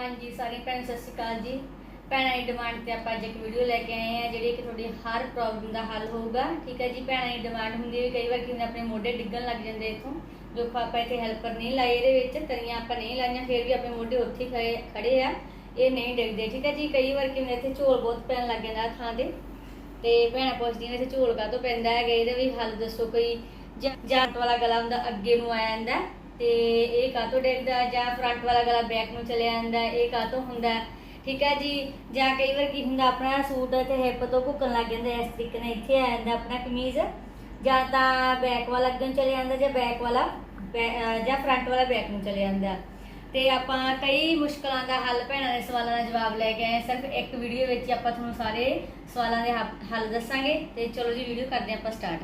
ਹਾਂਜੀ ਸਾਰੀਆਂ ਭੈਣਾਂ ਸਤਿ ਸ਼੍ਰੀ ਅਕਾਲ ਜੀ। ਭੈਣਾਂ ਦੀ ਡਿਮਾਂਡ ਤੇ ਆਪਾਂ ਅੱਜ ਇੱਕ ਵੀਡੀਓ ਲੈ ਕੇ ਆਏ ਆ ਜਿਹੜੀ ਕਿ ਤੁਹਾਡੀ ਹਰ ਪ੍ਰੋਬਲਮ ਦਾ ਹੱਲ ਹੋਊਗਾ। ਠੀਕ ਹੈ ਜੀ, ਭੈਣਾਂ ਦੀ ਡਿਮਾਂਡ ਹੁੰਦੀ ਹੈ ਵੀ ਕਈ ਵਾਰ ਕਿੰਨੇ ਆਪਣੇ ਮੋਢੇ ਡਿੱਗਣ ਲੱਗ ਜਾਂਦੇ ਇਥੋਂ। ਜੋ ਆਪਾਂ ਇੱਥੇ ਹੈਲਪਰ ਨਹੀਂ ਲਾਏ ਇਹਦੇ ਵਿੱਚ, ਤਰੀਆਂ ਆਪਾਂ ਨਹੀਂ ਲਾਈਆਂ, ਫਿਰ ਵੀ ਆਪਣੇ ਮੋਢੇ ਉੱਥੇ ਖੜੇ ਖੜੇ ਆ। ਇਹ ਨਹੀਂ ਡਿੱਗਦੇ, ਠੀਕ ਹੈ ਜੀ। ਕਈ ਵਾਰ ਕਿਵੇਂ ਇੱਥੇ ਝੋਲ ਬਹੁਤ ਪੈਣ ਲੱਗ ਜਾਂਦਾ ਥਾਂ ਤੇ। ਤੇ ਭੈਣਾਂ ਪੁੱਛਦੀਆਂ ਨੇ, ਇੱਥੇ ਝੋਲ ਕਾਹਤੋਂ ਪੈਂਦਾ ਹੈਗਾ? ਇਹਦਾ ਵੀ ਹੱਲ ਦੱਸੋ ਕੋਈ। ਜਾਂ ਵਾਲਾ ਗਲਾ ਹੁੰਦਾ, ਅੱਗੇ ਨੂੰ ਆ ਜਾਂਦਾ। ਤੇ ਇਹ ਕਾਹਤੋਂ ਡਿੱਗਦਾ ਜਾਂ ਫਰੰਟ ਵਾਲਾ ਗਲਾ ਬੈਕ ਨੂੰ ਚਲਿਆ ਜਾਂਦਾ ਇਹ ਕਾਹਤੋਂ ਹੁੰਦਾ ਠੀਕ ਹੈ ਜੀ। ਜਾਂ ਕਈ ਵਾਰ ਕੀ ਹੁੰਦਾ, ਆਪਣਾ ਸੂਟ ਤੇ ਹਿੱਪ ਤੋਂ ਘੁੱਕਣ ਲੱਗ ਜਾਂਦਾ ਇਸ ਤਰੀਕੇ ਨਾਲ ਇੱਥੇ ਆ ਜਾਂਦਾ ਆਪਣਾ ਕਮੀਜ਼। ਜਾਂ ਤਾਂ ਬੈਕ ਵਾਲਾ ਅੱਗੇ ਚਲੇ ਜਾਂਦਾ ਜਾਂ ਬੈਕ ਵਾਲਾ, ਬੈ- ਜਾਂ ਫਰੰਟ ਵਾਲਾ ਬੈਕ ਨੂੰ ਚਲੇ ਜਾਂਦਾ। ਤੇ ਆਪਾਂ ਕਈ ਮੁਸ਼ਕਲਾਂ ਦਾ ਹੱਲ ਭੈਣਾਂ ਦੇ ਸਵਾਲਾਂ ਦਾ ਜਵਾਬ ਲੈ ਕੇ ਆਏ ਸਿਰਫ ਇੱਕ ਵੀਡੀਓ ਵਿੱਚ ਆਪਾਂ ਤੁਹਾਨੂੰ ਸਾਰੇ ਸਵਾਲਾਂ ਦੇ ਹੱਲ ਦੱਸਾਂਗੇ। ਤੇ ਚਲੋ ਜੀ ਵੀਡੀਓ ਕਰਦੇ ਹਾਂ ਆਪਾਂ ਸਟਾਰਟ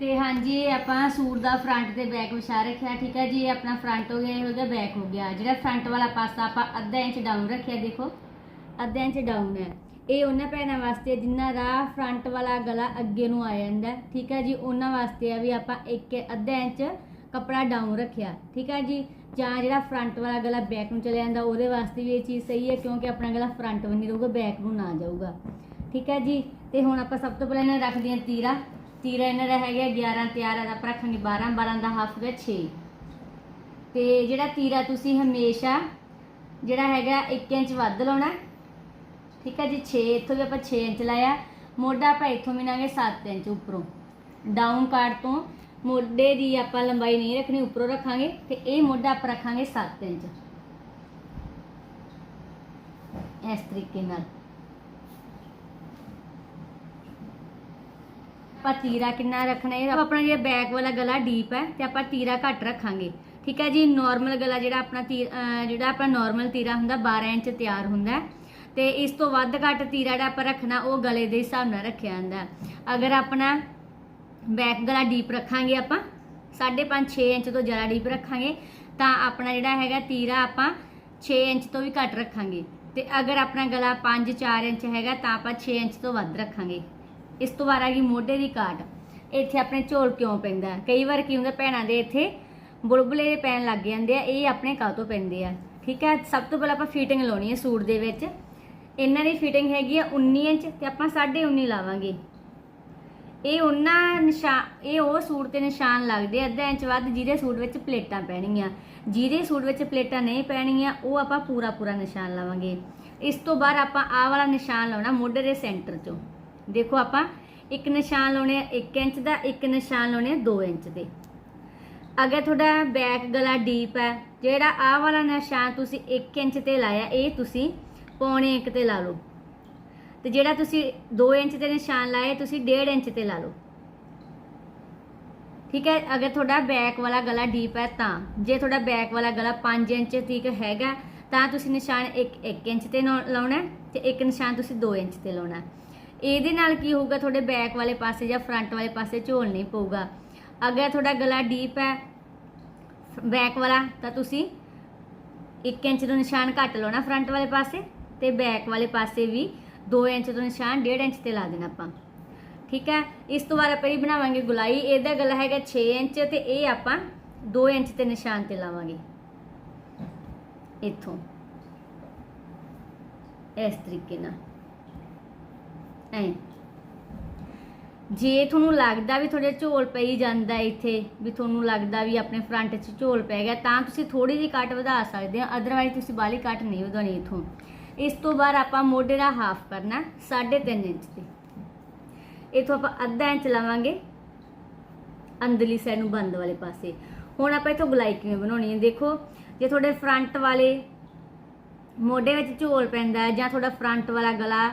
ਤੇ ਹਾਂਜੀ, ਇਹ ਆਪਾਂ ਸੂਟ ਦਾ ਫਰੰਟ ਤੇ ਬੈਕ ਵਿਛਾ ਰੱਖਿਆ, ਠੀਕ ਹੈ ਜੀ? ਇਹ ਆਪਣਾ ਫਰੰਟ ਹੋ ਗਿਆ, ਇਹ ਹੋ ਗਿਆ ਬੈਕ ਹੋ ਗਿਆ। ਜਿਹੜਾ ਫਰੰਟ ਵਾਲਾ ਪਾਸਾ ਆਪਾਂ ਅੱਧਾ ਇੰਚ ਡਾਊਨ ਰੱਖਿਆ, ਦੇਖੋ। ਅੱਧਾ ਇੰਚ ਡਾਊਨ ਹੈ। ਇਹ ਉਹਨਾਂ ਭੈਣਾਂ ਵਾਸਤੇ ਜਿਨ੍ਹਾਂ ਦਾ ਫਰੰਟ ਵਾਲਾ ਗਲਾ ਅੱਗੇ ਨੂੰ ਆ ਜਾਂਦਾ, ਠੀਕ ਹੈ ਜੀ? ਉਹਨਾਂ ਵਾਸਤੇ ਆ ਵੀ ਆਪਾਂ ਇੱਕ ਅੱਧਾ ਇੰਚ ਕੱਪੜਾ ਡਾਊਨ ਰੱਖਿਆ, ਠੀਕ ਹੈ ਜੀ? ਜਾਂ ਜਿਹੜਾ ਫਰੰਟ ਵਾਲਾ ਗਲਾ ਬੈਕ ਨੂੰ ਚਲੇ ਜਾਂਦਾ, ਉਹਦੇ ਵਾਸਤੇ ਵੀ ਇਹ ਚੀਜ਼ ਸਹੀ ਹੈ, ਕਿਉਂਕਿ ਆਪਣਾ ਗਲਾ ਫਰੰਟ ਵੱਲ ਨਹੀਂ ਰਹੂਗਾ ਬੈਕ ਨੂੰ ਨਾ ਜਾਊਗਾ। ਠੀਕ ਹੈ ਜੀ? ਤੇ ਹੁਣ ਆਪਾਂ ਸਭ ਤੋਂ ਪਹਿਲਾਂ ਇਹਨਾਂ ਰੱਖਦੇ ਹਾਂ ਤੀਰਾ। ਤੀਰਾ ਇਹਨਾਂ ਦਾ ਹੈਗਾ 11 ਤਿਆਰ ਦਾ ਆਪਾਂ ਰੱਖਾਂਗੇ 12 12 ਦਾ ਹਾਫ ਹੈ 6 ਤੇ ਜਿਹੜਾ ਤੀਰਾ ਤੁਸੀਂ ਹਮੇਸ਼ਾ ਜਿਹੜਾ ਹੈਗਾ 1 ਇੰਚ ਵੱਧ ਲਾਉਣਾ, ਠੀਕ ਹੈ ਜੀ 6 ਇੱਥੋਂ ਵੀ ਆਪਾਂ 6 ਇੰਚ ਲਾਇਆ। ਮੋਢਾ ਆਪਾਂ ਇੱਥੋਂ ਮਿਨਾਂਗੇ 7 ਇੰਚ ਉੱਪਰੋਂ। ਡਾਊਨ ਕਾਰਡ ਤੋਂ ਮੋਢੇ ਦੀ ਆਪਾਂ ਲੰਬਾਈ ਨਹੀਂ ਰੱਖਣੀ, ਉੱਪਰੋਂ ਰੱਖਾਂਗੇ ਤੇ ਇਹ ਮੋਢਾ ਆਪਾਂ ਰੱਖਾਂਗੇ 7 ਇੰਚ। ਇਸ ਤਰੀਕੇ ਨਾਲ। ਆਪਾਂ ਤੀਰਾ ਕਿੰਨਾ ਰੱਖਣਾ ਹੈ? ਆਪਣਾ ਜਿਹੜਾ ਬੈਕ ਵਾਲਾ ਗਲਾ ਡੀਪ ਹੈ ਤੇ ਆਪਾਂ ਤੀਰਾ ਘੱਟ ਰੱਖਾਂਗੇ। ਠੀਕ ਹੈ ਜੀ? ਨਾਰਮਲ ਗਲਾ ਜਿਹੜਾ ਆਪਣਾ ਤੀਰ ਜਿਹੜਾ ਆਪਣਾ ਨਾਰਮਲ ਤੀਰਾ ਹੁੰਦਾ 12 ਇੰਚ ਤਿਆਰ ਹੁੰਦਾ ਹੈ। ਤੇ ਇਸ ਤੋਂ ਵੱਧ ਘੱਟ ਤੀਰਾ ਜਿਹੜਾ ਆਪਾਂ ਰੱਖਣਾ, ਉਹ ਗਲੇ ਦੇ ਹਿਸਾਬ ਨਾਲ ਰੱਖਿਆ ਜਾਂਦਾ ਅਗਰ ਆਪਣਾ ਬੈਕ ਗਲਾ ਡੀਪ ਰੱਖਾਂਗੇ ਆਪਾਂ 5.5 6 ਇੰਚ ਤੋਂ ਜ਼ਿਆਦਾ ਡੀਪ ਰੱਖਾਂਗੇ, ਤਾਂ ਆਪਣਾ ਜਿਹੜਾ ਹੈਗਾ ਤੀਰਾ ਆਪਾਂ 6 ਇੰਚ ਤੋਂ ਵੀ ਘੱਟ ਰੱਖਾਂਗੇ। ਤੇ ਅਗਰ ਆਪਣਾ ਗਲਾ 5-4 ਇੰਚ ਹੈਗਾ, ਤਾਂ ਆਪਾਂ 6 ਇੰਚ ਤੋਂ ਵੱਧ ਰੱਖਾਂਗੇ। ਇਸ ਤੋਂ ਬਾਅਦ ਆ ਗਈ ਮੋਢੇ ਦੀ ਕਾਟ। ਇੱਥੇ ਆਪਣੇ ਝੋਲ ਕਿਉਂ ਪੈਂਦਾ? ਕਈ ਵਾਰ ਕੀ ਹੁੰਦਾ, ਭੈਣਾਂ ਦੇ ਇੱਥੇ ਬੁਲਬੁਲੇ ਪੈਣ ਲੱਗ ਜਾਂਦੇ ਆ, ਇਹ ਆਪਣੇ ਕਾਹਤੋਂ ਪੈਂਦੇ ਆ? ਠੀਕ ਹੈ ਸਭ ਤੋਂ ਪਹਿਲਾਂ ਆਪਾਂ ਫਿਟਿੰਗ ਲਾਉਣੀ ਹੈ ਸੂਟ ਦੇ ਵਿੱਚ। ਇਹਨਾਂ ਦੀ ਫਿਟਿੰਗ ਹੈਗੀ ਆ 19 ਇੰਚ ਤੇ ਆਪਾਂ 19.5 ਲਾਵਾਂਗੇ। ਇਹ ਉਹਨਾਂ ਨਿਸ਼ਾਨ ਇਹ ਉਹ ਸੂਟ ਤੇ ਨਿਸ਼ਾਨ ਲੱਗਦੇ ਅੱਧਾ ਇੰਚ ਵੱਧ, ਜਿਹਦੇ ਸੂਟ ਵਿੱਚ ਪਲੇਟਾਂ ਪੈਣਗੀਆਂ। ਜਿਹਦੇ ਸੂਟ ਵਿੱਚ ਪਲੇਟਾਂ ਨਹੀਂ ਪੈਣਗੀਆਂ, ਉਹ ਆਪਾਂ ਪੂਰਾ ਪੂਰਾ ਨਿਸ਼ਾਨ ਲਾਵਾਂਗੇ। ਇਸ ਤੋਂ ਬਾਅਦ ਆਪਾਂ ਆਹ ਵਾਲਾ ਨਿਸ਼ਾਨ ਲਾਉਣਾ ਮੋਢੇ ਦੇ ਸੈਂਟਰ 'ਚੋਂ। ਦੇਖੋ ਆਪਾਂ, ਇੱਕ ਨਿਸ਼ਾਨ ਲਾਉਣੇ ਆ 1 ਇੰਚ ਦਾ, ਇੱਕ ਨਿਸ਼ਾਨ ਲਾਉਣੇ ਆ 2 ਇੰਚ ਦੇ। ਅਗਰ ਤੁਹਾਡਾ ਬੈਕ ਗਲਾ ਡੀਪ ਹੈ, ਜਿਹੜਾ ਆਹ ਵਾਲਾ ਨਿਸ਼ਾਨ ਤੁਸੀਂ 1 ਇੰਚ ਤੇ ਲਾਇਆ, ਇਹ ਤੁਸੀਂ ਪੌਣੇ 1 ਤੇ ਲਾ ਲਓ। ਤੇ ਜਿਹੜਾ ਤੁਸੀਂ 2 ਇੰਚ ਤੇ ਨਿਸ਼ਾਨ ਲਾਇਆ ਤੁਸੀਂ 1.5 ਇੰਚ ਤੇ ਲਾ ਲਓ। ਠੀਕ ਹੈ? ਅਗਰ ਤੁਹਾਡਾ ਬੈਕ ਵਾਲਾ ਗਲਾ ਡੀਪ ਹੈ ਤਾਂ, ਜੇ ਤੁਹਾਡਾ ਬੈਕ ਵਾਲਾ ਗਲਾ 5 ਇੰਚ ਤੀਕ ਹੈਗਾ, ਤਾਂ ਤੁਸੀਂ ਨਿਸ਼ਾਨ 1 1 ਇੰਚ ਤੇ ਲਾਉਣਾ ਹੈ ਤੇ ਇੱਕ ਨਿਸ਼ਾਨ ਤੁਸੀਂ 2 ਇੰਚ ਤੇ ਲਾਉਣਾ ਇਹਦੇ ਨਾਲ ਕੀ ਹੋਊਗਾ? ਤੁਹਾਡੇ ਬੈਕ ਵਾਲੇ ਪਾਸੇ ਜਾਂ ਫਰੰਟ ਵਾਲੇ ਪਾਸੇ ਝੋਲ ਨਹੀਂ ਪਊਗਾ। ਅਗਰ ਤੁਹਾਡਾ ਗਲਾ ਡੀਪ ਹੈ ਬੈਕ ਵਾਲਾ, ਤਾਂ ਤੁਸੀਂ 1 ਇੰਚ ਦਾ ਨਿਸ਼ਾਨ ਘੱਟ ਲਾਉਣਾ ਫਰੰਟ ਵਾਲੇ ਪਾਸੇ ਤੇ ਬੈਕ ਵਾਲੇ ਪਾਸੇ ਵੀ 2 ਇੰਚ ਦਾ ਨਿਸ਼ਾਨ 1.5 ਇੰਚ ਤੇ ਲਾ ਦੇਣਾ ਆਪਾਂ। ਠੀਕ ਹੈ? ਇਸ ਤੋਂ ਬਾਅਦ ਆਪਾਂ ਇਹ ਬਣਾਵਾਂਗੇ ਗੁਲਾਈ। ਇਹਦਾ ਗਲਾ ਹੈਗਾ 6 ਇੰਚ ਤੇ ਇਹ ਆਪਾਂ 2 ਇੰਚ ਤੇ ਨਿਸ਼ਾਨ ਤੇ ਲਾਵਾਂਗੇ। ਇੱਥੋਂ। ਇਸ ਤਰੀਕੇ ਨਾਲ। ਐ। ਜੇ ਤੁਹਾਨੂੰ ਲੱਗਦਾ ਵੀ ਤੁਹਾਡੇ ਝੋਲ ਪਈ ਜਾਂਦਾ ਇੱਥੇ, ਵੀ ਤੁਹਾਨੂੰ ਲੱਗਦਾ ਵੀ ਆਪਣੇ ਫਰੰਟ 'ਚ ਝੋਲ ਪੈ ਗਿਆ, ਤਾਂ ਤੁਸੀਂ ਥੋੜੀ ਜਿਹੀ ਕੱਟ ਵਧਾ ਸਕਦੇ ਹੋ ਅਦਰਵਾਈਜ਼ ਤੁਸੀਂ ਬਾਲੀ ਕੱਟ ਨਹੀਂ ਵਧਾਉਣੀ ਇਥੋਂ। ਇਸ ਤੋਂ ਬਾਅਦ ਆਪਾਂ ਮੋਢੇ ਦਾ ਹਾਫ ਕਰਨਾ 3.5 ਇੰਚ ਤੇ। ਇਥੋਂ ਆਪਾਂ ਅੱਧਾ ਇੰਚ ਲਵਾਂਗੇ, ਅੰਦਰਲੀ ਸਾਈਡ ਨੂੰ ਬੰਦ ਵਾਲੇ ਪਾਸੇ। ਹੁਣ ਆਪਾਂ ਇਥੋਂ ਗੁਲਾਈ ਕਿਵੇਂ ਬਣਾਉਣੀ ਹੈ, ਦੇਖੋ, ਜੇ ਤੁਹਾਡੇ ਫਰੰਟ ਵਾਲੇ ਮੋਢੇ ਵਿੱਚ ਝੋਲ ਪੈਂਦਾ ਜਾਂ ਤੁਹਾਡਾ ਫਰੰਟ ਵਾਲਾ ਗਲਾ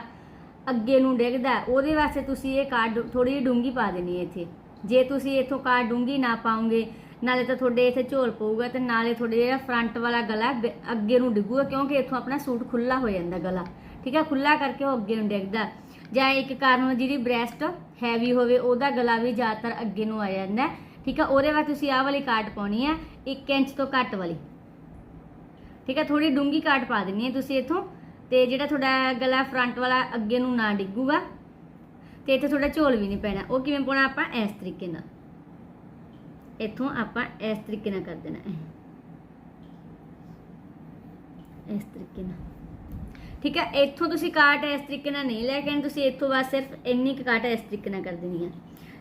ਅੱਗੇ ਨੂੰ ਡਿੱਗਦਾ ਉਹਦੇ ਵਾਸਤੇ ਤੁਸੀਂ ਇਹ ਕਾਰਡ ਥੋੜੀ ਜਿਹੀ ਡੂੰਗੀ ਪਾ ਦੇਣੀ ਹੈ ਇੱਥੇ। ਜੇ ਤੁਸੀਂ ਇੱਥੋਂ ਕਾਰਡ ਡੂੰਗੀ ਨਾ ਪਾਉਂਗੇ ਨਾਲੇ ਤਾਂ ਤੁਹਾਡੇ ਇੱਥੇ ਝੋਲ ਪਊਗਾ ਤੇ ਨਾਲੇ ਤੁਹਾਡੇ ਜਿਹੜਾ ਫਰੰਟ ਵਾਲਾ ਗਲਾ ਬ- ਅੱਗੇ ਨੂੰ ਡਿੱਗੂਗਾ ਕਿਉਂਕਿ ਇੱਥੋਂ ਆਪਣਾ ਸੂਟ ਖੁੱਲਾ ਹੋ ਜਾਂਦਾ ਗਲਾ। ਠੀਕ ਹੈ ਖੁੱਲਾ ਕਰਕੇ ਉਹ ਅੱਗੇ ਨੂੰ ਡਿੱਗਦਾ ਜਾਂ ਇੱਕ ਕਾਰਨ ਜਿਹੜੀ ਬ੍ਰੈਸਟ ਹੈਵੀ ਹੋਵੇ, ਉਹਦਾ ਗਲਾ ਵੀ ਜ਼ਿਆਦਾਤਰ ਅੱਗੇ ਨੂੰ ਆ ਜਾਂਦਾ ਠੀਕ ਹੈ, ਉਹਦੇ ਵਾਸਤੇ ਤੁਸੀਂ ਆਹ ਵਾਲੀ ਕਾਰਡ ਪਾਉਣੀ ਹੈ 1 ਇੰਚ ਤੋਂ ਘੱਟ ਵਾਲੀ। ਠੀਕ ਹੈ ਥੋੜੀ ਡੂੰਗੀ ਕਾਟ ਪਾ ਦੇਣੀ ਹੈ ਤੁਸੀਂ ਇਥੋਂ। ਤੇ ਜਿਹੜਾ ਤੁਹਾਡਾ ਗਲਾ ਫਰੰਟ ਵਾਲਾ ਅੱਗੇ ਨੂੰ ਨਾ ਡਿੱਗੂਗਾ, ਤੇ ਇੱਥੇ ਤੁਹਾਡਾ ਝੋਲ ਵੀ ਨਹੀਂ ਪੈਣਾ। ਉਹ ਕਿਵੇਂ ਪਾਉਣਾ ਆਪਾਂ? ਇਸ ਤਰੀਕੇ ਨਾਲ। ਇੱਥੋਂ ਆਪਾਂ ਇਸ ਤਰੀਕੇ ਨਾਲ ਕਰ ਦੇਣਾ। ਇਸ ਤਰੀਕੇ ਨਾਲ। ਠੀਕ ਹੈ? ਇੱਥੋਂ ਤੁਸੀਂ ਕਾਟ ਇਸ ਤਰੀਕੇ ਨਾਲ ਨਹੀਂ ਲੈ ਕੇ ਆਉਣੀ। ਤੁਸੀਂ ਇੱਥੋਂ ਬਸ ਸਿਰਫ ਇੰਨੀ ਕੁ ਕਾਟ ਇਸ ਤਰੀਕੇ ਨਾਲ ਕਰ ਦੇਣੀ ਹੈ।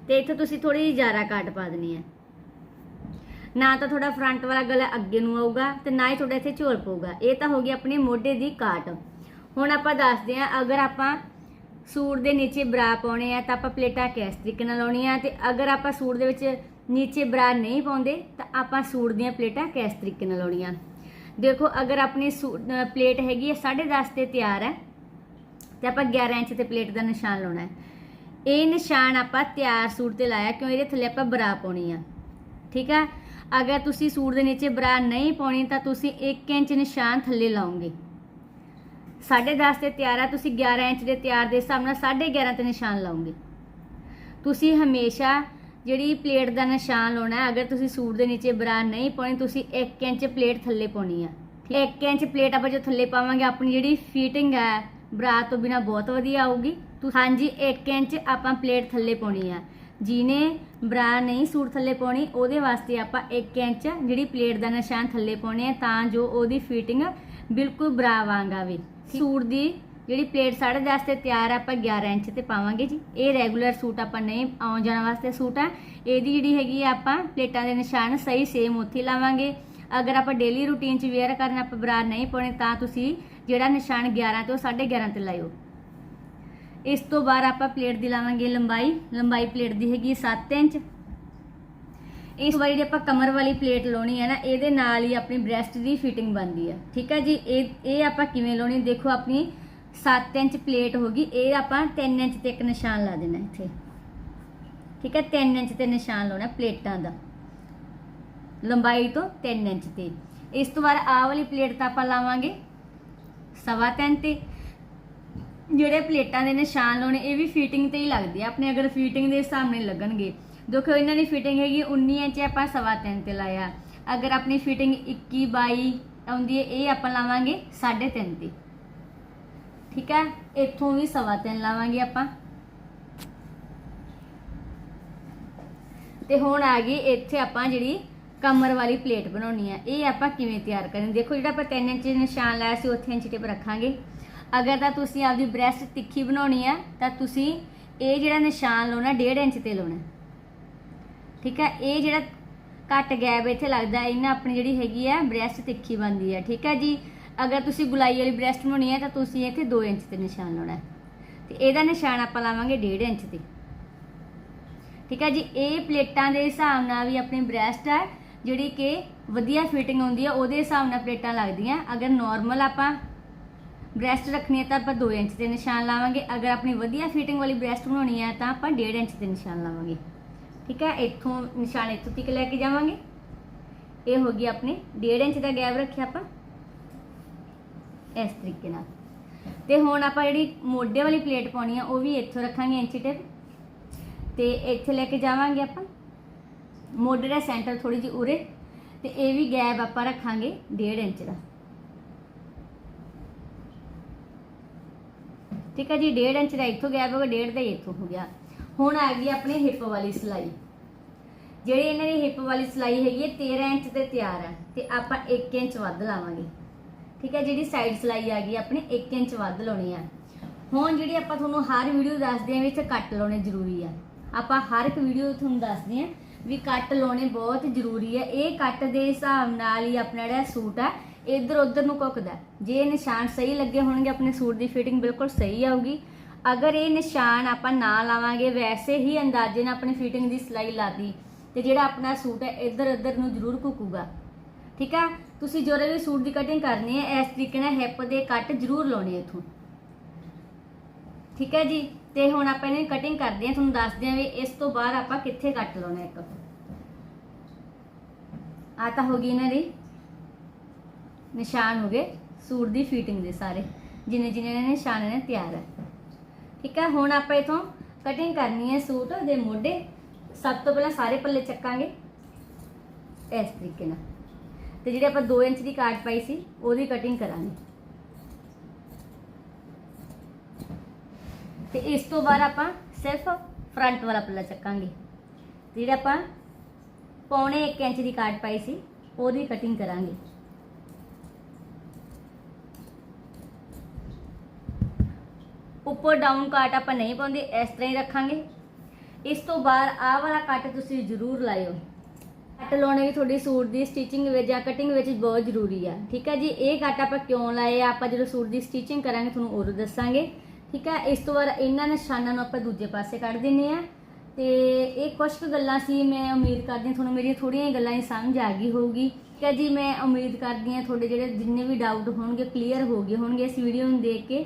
ਤੇ ਇੱਥੋਂ ਤੁਸੀਂ ਥੋੜੀ ਜਿਹੀ ਜ਼ਿਆਦਾ ਕਾਟ ਪਾ ਦੇਣੀ ਹੈ। ਨਾ ਤਾਂ ਤੁਹਾਡਾ ਫਰੰਟ ਵਾਲਾ ਗਲਾ ਅੱਗੇ ਨੂੰ ਆਊਗਾ ਤੇ ਨਾ ਹੀ ਤੁਹਾਡਾ ਇੱਥੇ ਝੋਲ ਪਊਗਾ। ਇਹ ਤਾਂ ਹੋ ਗਈ ਆਪਣੀ ਮੋਢੇ ਦੀ ਕਾਟ। ਹੁਣ ਆਪਾਂ ਦੱਸਦੇ ਹਾਂ, ਅਗਰ ਆਪਾਂ ਸੂਟ ਦੇ ਨੀਚੇ ਬਰਾ ਪਾਉਣੇ ਆ, ਤਾਂ ਆਪਾਂ ਪਲੇਟਾਂ ਕਿਸ ਤਰੀਕੇ ਨਾਲ ਲਾਉਣੀਆਂ? ਤੇ ਅਗਰ ਆਪਾਂ ਸੂਟ ਦੇ ਵਿੱਚ ਨੀਚੇ ਬਰਾ ਨਹੀਂ ਪਾਉਂਦੇ, ਤਾਂ ਆਪਾਂ ਸੂਟ ਦੀਆਂ ਪਲੇਟਾਂ ਕਿਸ ਤਰੀਕੇ ਨਾਲ ਲਾਉਣੀਆਂ? ਦੇਖੋ, ਅਗਰ ਆਪਣੀ ਸੂ- ਪਲੇਟ ਹੈਗੀ ਹੈ 10.5 ਤੇ ਤਿਆਰ ਹੈ, ਤੇ ਆਪਾਂ 11 ਇੰਚ ਤੇ ਪਲੇਟ ਦਾ ਨਿਸ਼ਾਨ ਲਾਉਣਾ ਹੈ। ਇਹ ਨਿਸ਼ਾਨ ਆਪਾਂ ਤਿਆਰ ਸੂਟ ਤੇ ਲਾਇਆ, ਕਿਉਂ? ਇਹਦੇ ਥੱਲੇ ਆਪਾਂ ਬਰਾ ਪਾਉਣੀ ਆ। ਠੀਕ ਆ? ਅਗਰ ਤੁਸੀਂ ਸੂਟ ਦੇ ਨੀਚੇ ਬਰਾ ਨਹੀਂ ਪਾਉਣੀ, ਤਾਂ ਤੁਸੀਂ 1 ਇੰਚ ਨਿਸ਼ਾਨ ਥੱਲੇ ਲਾਉਂਗੇ 10.5 ਤੇ ਤਿਆਰ ਆ, ਤੁਸੀਂ 11 ਇੰਚ ਦੇ ਤਿਆਰ ਦੇ ਹਿਸਾਬ ਨਾਲ 11.5 ਤੇ ਨਿਸ਼ਾਨ ਲਾਓਗੇ। ਤੁਸੀਂ ਹਮੇਸ਼ਾ ਜਿਹੜੀ ਪਲੇਟ ਦਾ ਨਿਸ਼ਾਨ ਲਾਉਣਾ ਹੈ ਅਗਰ ਤੁਸੀਂ ਸੂਟ ਦੇ ਨੀਚੇ ਬਰਾ ਨਹੀਂ ਪਾਉਣੀ, ਤੁਸੀਂ 1 ਇੰਚ ਪਲੇਟ ਥੱਲੇ ਪਾਉਣੀ ਆ। 1 ਇੰਚ ਪਲੇਟ ਆਪਾਂ ਜੋ ਥੱਲੇ ਪਾਵਾਂਗੇ, ਆਪਣੀ ਜਿਹੜੀ ਫਿਟਿੰਗ ਹੈ ਬਰਾ ਤੋਂ ਬਿਨਾ ਬਹੁਤ ਵਧੀਆ ਆਊਗੀ। ਤੁ- ਹਾਂਜੀ 1 ਇੰਚ ਆਪਾਂ ਪਲੇਟ ਥੱਲੇ ਪਾਉਣੀ ਆ। ਜਿਹਨੇ ਬਰਾ ਨਹੀਂ, ਸੂਟ ਥੱਲੇ ਪਾਉਣੀ, ਉਹਦੇ ਵਾਸਤੇ ਆਪਾਂ 1 ਇੰਚ ਜਿਹੜੀ ਪਲੇਟ ਦਾ ਨਿਸ਼ਾਨ ਥੱਲੇ ਪਾਉਣੇ ਆ, ਤਾਂ ਜੋ ਉਹਦੀ ਫਿਟਿੰਗ ਬਿਲਕੁਲ ਬਰਾ ਵਾਂਗ ਆਵੇ ਸੂਟ ਦੀ ਜਿਹੜੀ ਪਲੇਟ 10.5 ਤੇ ਤਿਆਰ ਆ, ਆਪਾਂ 11 ਇੰਚ ਤੇ ਪਾਵਾਂਗੇ ਜੀ। ਇਹ ਰੈਗੂਲਰ ਸੂਟ ਆਪਾਂ ਨਹੀਂ, ਆਉਣ ਜਾਣ ਵਾਸਤੇ ਸੂਟ ਆ। ਇਹਦੀ ਜਿਹੜੀ ਹੈਗੀ ਆ ਆਪਾਂ ਪਲੇਟਾਂ ਦੇ ਨਿਸ਼ਾਨ ਸਹੀ ਸੇਮ ਉੱਥੇ ਲਾਵਾਂਗੇ। ਅਗਰ ਆਪਾਂ ਡੇਲੀ ਰੂਟੀਨ 'ਚ ਵੇਅਰ ਕਰਨਾ ਆਪਾਂ ਬਰਾ ਨਹੀਂ ਪਾਉਣੇ, ਤਾਂ ਤੁਸੀਂ ਜਿਹੜਾ ਨਿਸ਼ਾਨ 11 ਤੇ ਉਹ 11.5 ਤੇ ਲਾਇਓ। ਇਸ ਤੋਂ ਬਾਅਦ ਆਪਾਂ ਪਲੇਟ ਦੀ ਲਾਵਾਂਗੇ ਲੰਬਾਈ। ਲੰਬਾਈ ਪਲੇਟ ਦੀ ਹੈਗੀ 7 ਇੰਚ। ਇਸ ਵਾਰੀ ਜੇ ਆਪਾਂ ਕਮਰ ਵਾਲੀ ਪਲੇਟ ਲਾਉਣੀ ਹੈ ਨਾ, ਇਹਦੇ ਨਾਲ ਹੀ ਆਪਣੀ ਬ੍ਰੈਸਟ ਦੀ ਫਿਟਿੰਗ ਬਣਦੀ ਹੈ। ਠੀਕ ਹੈ ਜੀ? ਇਹ ਇਹ ਆਪਾਂ ਕਿਵੇਂ ਲਾਉਣੀ? ਦੇਖੋ, ਆਪਣੀ 7 ਇੰਚ ਪਲੇਟ ਹੋਗੀ ਇਹ ਆਪਾਂ 3 ਇੰਚ ਤੇ ਇੱਕ ਨਿਸ਼ਾਨ ਲਾ ਦੇਣਾ ਇੱਥੇ। ਠੀਕ ਹੈ? 3 ਇੰਚ ਤੇ ਨਿਸ਼ਾਨ ਲਾਉਣਾ ਪਲੇਟਾਂ ਦਾ। ਲੰਬਾਈ ਤੋਂ 3 ਇੰਚ ਤੇ। ਇਸ ਤੋਂ ਬਾਅਦ ਆਹ ਵਾਲੀ ਪਲੇਟ ਤਾਂ ਆਪਾਂ ਲਾਵਾਂਗੇ ਸਵਾ ਤਿੰਨ ਤੇ। ਜਿਹੜੇ ਪਲੇਟਾਂ ਦੇ ਨਿਸ਼ਾਨ ਲਾਉਣੇ, ਇਹ ਵੀ ਫਿਟਿੰਗ ਤੇ ਹੀ ਲੱਗਦੇ ਆ। ਆਪਣੇ ਅਗਰ ਫਿਟਿੰਗ ਦੇ ਹਿਸਾਬ ਨਾਲ ਲੱਗਣਗੇ। ਦੇਖੋ, ਇਹਨਾਂ ਦੀ ਫਿਟਿੰਗ ਹੈਗੀ 19 ਇੰਚ, ਆਪਾਂ ਸਵਾ ਤਿੰਨ ਤੇ ਲਾਇਆ। ਅਗਰ ਆਪਣੀ ਫਿਟਿੰਗ 21 22 ਆਉਂਦੀ ਹੈ, ਇਹ ਆਪਾਂ ਲਾਵਾਂਗੇ 3.5 ਤੇ। ਠੀਕ ਹੈ ਇੱਥੋਂ ਵੀ ਸਵਾ ਤਿੰਨ ਲਾਵਾਂਗੇ ਆਪਾਂ। ਤੇ ਹੁਣ ਆ ਗਈ ਇੱਥੇ ਆਪਾਂ ਜਿਹੜੀ ਕਮਰ ਵਾਲੀ ਪਲੇਟ ਬਣਾਉਣੀ ਆ। ਇਹ ਆਪਾਂ ਕਿਵੇਂ ਤਿਆਰ ਕਰਾਂਗੇ ਦੇਖੋ, ਜਿਹੜਾ ਆਪਾਂ 3 ਇੰਚ ਨਿਸ਼ਾਨ ਲਾਇਆ ਸੀ, ਉੱਥੇ ਇੰਚ ਟੇਪ ਰੱਖਾਂਗੇ। ਅਗਰ ਤਾਂ ਤੁਸੀਂ ਆਪਦੀ ਬ੍ਰੈਸਟ ਤਿੱਖੀ ਬਣਾਉਣੀ ਆ, ਤਾਂ ਤੁਸੀਂ ਇਹ ਜਿਹੜਾ ਨਿਸ਼ਾਨ ਲਾਉਣਾ 1.5 ਇੰਚ ਤੇ ਲਾਉਣਾ। ਠੀਕ ਹੈ ਇਹ ਜਿਹੜਾ ਘੱਟ ਗੈਪ ਇੱਥੇ ਲੱਗਦਾ, ਇਹਨਾਂ ਆਪਣੀ ਜਿਹੜੀ ਹੈਗੀ ਆ ਬ੍ਰੈਸਟ ਤਿੱਖੀ ਬਣਦੀ ਹੈ ਠੀਕ ਹੈ ਜੀ? ਅਗਰ ਤੁਸੀਂ ਗੁਲਾਈ ਵਾਲੀ ਬ੍ਰੈਸਟ ਬਣਾਉਣੀ ਹੈ ਤਾਂ ਤੁਸੀਂ ਇੱਥੇ 2 ਇੰਚ ਤੇ ਨਿਸ਼ਾਨ ਲਾਉਣਾ। ਹੈ ਤੇ ਇਹਦਾ ਨਿਸ਼ਾਨ ਆਪਾਂ ਲਾਵਾਂਗੇ 1.5 ਇੰਚ ਤੇ। ਠੀਕ ਹੈ ਜੀ? ਇਹ ਪਲੇਟਾਂ ਦੇ ਹਿਸਾਬ ਨਾਲ ਵੀ ਆਪਣੀ ਬ੍ਰੈਸਟ ਹੈ ਜਿਹੜੀ ਕਿ ਵਧੀਆ ਫਿਟਿੰਗ ਹੁੰਦੀ ਹੈ ਉਹਦੇ ਹਿਸਾਬ ਨਾਲ ਪਲੇਟਾਂ ਲੱਗਦੀਆਂ। ਅਗਰ ਨਾਰਮਲ ਆਪਾਂ ਬ੍ਰੈਸਟ ਰੱਖਣੀ ਹੈ ਤਾਂ ਆਪਾਂ 2 ਇੰਚ ਦੇ ਨਿਸ਼ਾਨ ਲਾਵਾਂਗੇ। ਅਗਰ ਆਪਣੀ ਵਧੀਆ ਫਿਟਿੰਗ ਵਾਲੀ ਬ੍ਰੈਸਟ ਬਣਾਉਣੀ ਹੈ ਤਾਂ ਆਪਾਂ 1.5 ਇੰਚ ਦੇ ਨਿਸ਼ਾਨ ਲਾਵਾਂਗੇ। ਠੀਕ ਹੈ? ਇੱਥੋਂ ਨਿਸ਼ਾਨ ਇੱਥੋਂ ਤੱਕ ਲੈ ਕੇ ਜਾਵਾਂਗੇ। ਇਹ ਹੋ ਗਈ ਆਪਣੀ 1.5 ਇੰਚ ਦਾ ਗੈਪ ਰੱਖਿਆ ਆਪਾਂ। ਇਸ ਤਰੀਕੇ ਨਾਲ। ਤੇ ਹੁਣ ਆਪਾਂ ਜਿਹੜੀ ਮੋਢੇ ਵਾਲੀ ਪਲੇਟ ਪਾਉਣੀ ਆ, ਉਹ ਵੀ ਇੱਥੋਂ ਰੱਖਾਂਗੇ ਇੰਚੀ ਟੇਪ। ਤੇ ਇੱਥੇ ਲੈ ਕੇ ਜਾਵਾਂਗੇ ਆਪਾਂ। ਮੋਢੇ ਦਾ ਸੈਂਟਰ ਥੋੜੀ ਜਿਹੀ ਉਰੇ। ਤੇ ਇਹ ਵੀ ਗੈਪ ਆਪਾਂ ਰੱਖਾਂਗੇ 1.5 ਇੰਚ ਦਾ। ਠੀਕ ਹੈ ਜੀ 1.5 ਇੰਚ ਦਾ ਇੱਥੋਂ ਗੈਪ ਹੋ ਗਿਆ 1.5 ਦਾ ਇੱਥੋਂ ਹੋ ਗਿਆ। ਹੁਣ ਆ ਗਈ ਆਪਣੇ ਹਿੱਪ ਵਾਲੀ ਸਿਲਾਈ। ਜਿਹੜੀ ਇਹਨਾਂ ਦੀ ਹਿੱਪ ਵਾਲੀ ਸਿਲਾਈ ਹੈਗੀ ਹੈ 13 ਇੰਚ ਤੇ ਤਿਆਰ ਹੈ ਤੇ ਆਪਾਂ 1 ਇੰਚ ਵੱਧ ਲਾਵਾਂਗੇ। ਠੀਕ ਹੈ ਜਿਹੜੀ ਸਾਈਡ ਸਿਲਾਈ ਆ ਗਈ, ਆਪਣੀ 1 ਇੰਚ ਵੱਧ ਲਾਉਣੀ ਆ। ਹੁਣ ਜਿਹੜੀ ਆਪਾਂ ਤੁਹਾਨੂੰ ਹਰ ਵੀਡੀਓ ਦੱਸਦੇ ਆਂ ਵਿੱਚ ਕੱਟ ਲਾਉਣੇ ਜ਼ਰੂਰੀ ਆ। ਆਪਾਂ ਹਰ ਇੱਕ ਵੀਡੀਓ ਤੁਹਾਨੂੰ ਦੱਸਦੇ ਆਂ ਵੀ ਕੱਟ ਲਾਉਣੇ ਬਹੁਤ ਜ਼ਰੂਰੀ ਆ। ਇਹ ਕੱਟ ਦੇ ਹਿਸਾਬ ਨਾਲ ਹੀ ਆਪਣਾ ਜਿਹੜਾ ਸੂਟ ਆ ਇੱਧਰ ਉੱਧਰ ਨੂੰ ਘੁੱਕਦਾ ਜੇ ਨਿਸ਼ਾਨ ਸਹੀ ਲੱਗੇ ਹੋਣਗੇ, ਆਪਣੇ ਸੂਟ ਦੀ ਫਿਟਿੰਗ ਬਿਲਕੁਲ ਸਹੀ ਆਊਗੀ। ਅਗਰ ਇਹ ਨਿਸ਼ਾਨ ਆਪਾਂ ਨਾ ਲਾਵਾਂਗੇ, ਵੈਸੇ ਹੀ ਅੰਦਾਜ਼ੇ ਨਾਲ ਆਪਣੀ ਫਿਟਿੰਗ ਦੀ ਸਿਲਾਈ ਲਾਦੀ ਤੇ ਜਿਹੜਾ ਆਪਣਾ ਸੂਟ ਹੈ, ਇੱਧਰ ਉੱਧਰ ਨੂੰ ਜ਼ਰੂਰ ਘੁੱਕੂਗਾ। ਠੀਕ ਆ? ਤੁਸੀਂ ਜਦੋਂ ਵੀ ਸੂਟ ਦੀ ਕਟਿੰਗ ਕਰਨੀ ਹੈ, ਇਸ ਤਰੀਕੇ ਨਾਲ ਹਿੱਪ ਦੇ ਕੱਟ ਜ਼ਰੂਰ ਲਾਉਣੇ ਇਥੋਂ। ਠੀਕ ਹੈ ਜੀ? ਤੇ ਹੁਣ ਆਪਾਂ ਇਹਨੇ ਕਟਿੰਗ ਕਰਦੇ ਹਾਂ, ਤੁਹਾਨੂੰ ਦੱਸਦੇ ਹਾਂ ਵੀ ਇਸ ਤੋਂ ਬਾਅਦ ਆਪਾਂ ਕਿੱਥੇ ਕੱਟ ਲਾਉਣਾ ਇੱਕ। ਆ ਤਾਂ ਹੋ ਗਈ ਇਹਨਾਂ ਦੀ। ਨਿਸ਼ਾਨ ਹੋ ਗਏ ਸੂਟ ਦੀ ਫਿਟਿੰਗ ਦੇ ਸਾਰੇ। ਜਿੰਨੇ ਜਿੰਨੇ ਨੇ ਨਿਸ਼ਾਨ ਨੇ ਤਿਆਰ ਹੈ। ਠੀਕ ਹੈ, ਹੁਣ ਆਪਾਂ ਇਥੋਂ ਕਟਿੰਗ ਕਰਨੀ ਹੈ ਸੂਟ ਦੇ ਮੋਢੇ। ਸਭ ਤੋਂ ਪਹਿਲਾਂ ਸਾਰੇ ਪੱਲੇ ਚੱਕਾਂਗੇ ਇਸ ਤਰੀਕੇ ਨਾਲ। ਤੇ ਜਿਹੜੇ ਆਪਾਂ 2 ਇੰਚ ਦੀ ਕਾਟ ਪਾਈ ਸੀ, ਉਹਦੀ ਕਟਿੰਗ ਕਰਾਂਗੇ। ਤੇ ਇਸ ਤੋਂ ਬਾਅਦ ਆਪਾਂ ਸਿਰਫ ਫਰੰਟ ਵਾਲਾ ਪੱਲਾ ਚੱਕਾਂਗੇ। ਤੇ ਜਿਹੜਾ ਆਪਾਂ ਪੌਣੇ 1 ਇੰਚ ਦੀ ਕਾਟ ਪਾਈ ਸੀ, ਉਹਦੀ ਕਟਿੰਗ ਕਰਾਂਗੇ। ਉੱਪਰ ਡਾਊਨ ਕਾਟ ਆਪਾਂ ਨਹੀਂ ਪਾਉਂਦੇ, ਇਸ ਤਰ੍ਹਾਂ ਹੀ ਰੱਖਾਂਗੇ। ਇਸ ਤੋਂ ਬਾਅਦ ਆਹ ਵਾਲਾ ਕੱਟ ਤੁਸੀਂ ਜ਼ਰੂਰ ਲਾਇਓ। ਕੱਟ ਲਾਉਣੇ ਵੀ ਤੁਹਾਡੀ ਸੂਟ ਦੀ ਸਟਿਚਿੰਗ ਵਿੱਚ ਜਾਂ ਕਟਿੰਗ ਵਿੱਚ ਬਹੁਤ ਜ਼ਰੂਰੀ ਆ। ਠੀਕ ਹੈ ਜੀ? ਇਹ ਕੱਟ ਆਪਾਂ ਕਿਉਂ ਲਾਏ ਆ? ਆਪਾਂ ਜਦੋਂ ਸੂਟ ਦੀ ਸਟਿਚਿੰਗ ਕਰਾਂਗੇ, ਤੁਹਾਨੂੰ ਉਦੋਂ ਦੱਸਾਂਗੇ। ਠੀਕ ਹੈ ਇਸ ਤੋਂ ਬਾਅਦ ਇਹਨਾਂ ਨਿਸ਼ਾਨਾਂ ਨੂੰ ਆਪਾਂ ਦੂਜੇ ਪਾਸੇ ਕੱਢ ਦਿੰਨੇ ਆ। ਤੇ ਇਹ ਕੁਝ ਕੁ ਗੱਲਾਂ ਸੀ, ਮੈਂ ਉਮੀਦ ਕਰਦੀ ਹਾਂ ਤੁਹਾਨੂੰ ਮੇਰੀਆਂ ਥੋੜੀਆਂ ਗੱਲਾਂ ਹੀ ਸਮਝ ਆ ਗਈ ਹੋਊਗੀ। ਠੀਕ ਹੈ ਜੀ? ਮੈਂ ਉਮੀਦ ਕਰਦੀ ਹਾਂ ਤੁਹਾਡੇ ਜਿਹੜੇ ਜਿੰਨੇ ਵੀ ਡਾਊਟ ਹੋਣਗੇ ਕਲੀਅਰ ਹੋ ਗਏ ਹੋਣਗੇ ਇਸ ਵੀਡੀਓ ਨੂੰ ਦੇਖ ਕੇ।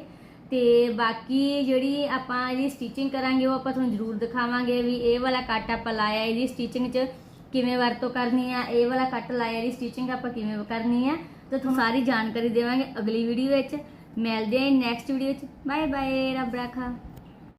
ਤੇ ਬਾਕੀ ਜਿਹੜੀ ਆਪਾਂ ਇਹਦੀ ਸਟਿਚਿੰਗ ਕਰਾਂਗੇ, ਉਹ ਆਪਾਂ ਤੁਹਾਨੂੰ ਜ਼ਰੂਰ ਦਿਖਾਵਾਂਗੇ ਵੀ ਇਹ ਵਾਲਾ ਕੱਟ ਆਪਾਂ ਲਾਇਆ, ਇਹਦੀ ਸਟਿਚਿੰਗ 'ਚ ਕਿਵੇਂ ਵਰਤੋਂ ਕਰਨੀ ਆ, ਇਹ ਵਾਲਾ ਕੱਟ ਲਾਇਆ, ਇਹਦੀ ਸਟਿਚਿੰਗ ਆਪਾਂ ਕਿਵੇਂ ਕਰਨੀ ਆ, ਤੇ ਤੁਹਾਨੂੰ ਸਾਰੀ ਜਾਣਕਾਰੀ ਦੇਵਾਂਗੇ ਅਗਲੀ ਵੀਡੀਓ ਵਿੱਚ। ਮਿਲਦੇ ਹਾਂ ਨੈਕਸਟ ਵੀਡੀਓ ਵਿੱਚ। ਬਾਏ ਬਾਏ ਰੱਬ ਰਾਖਾ।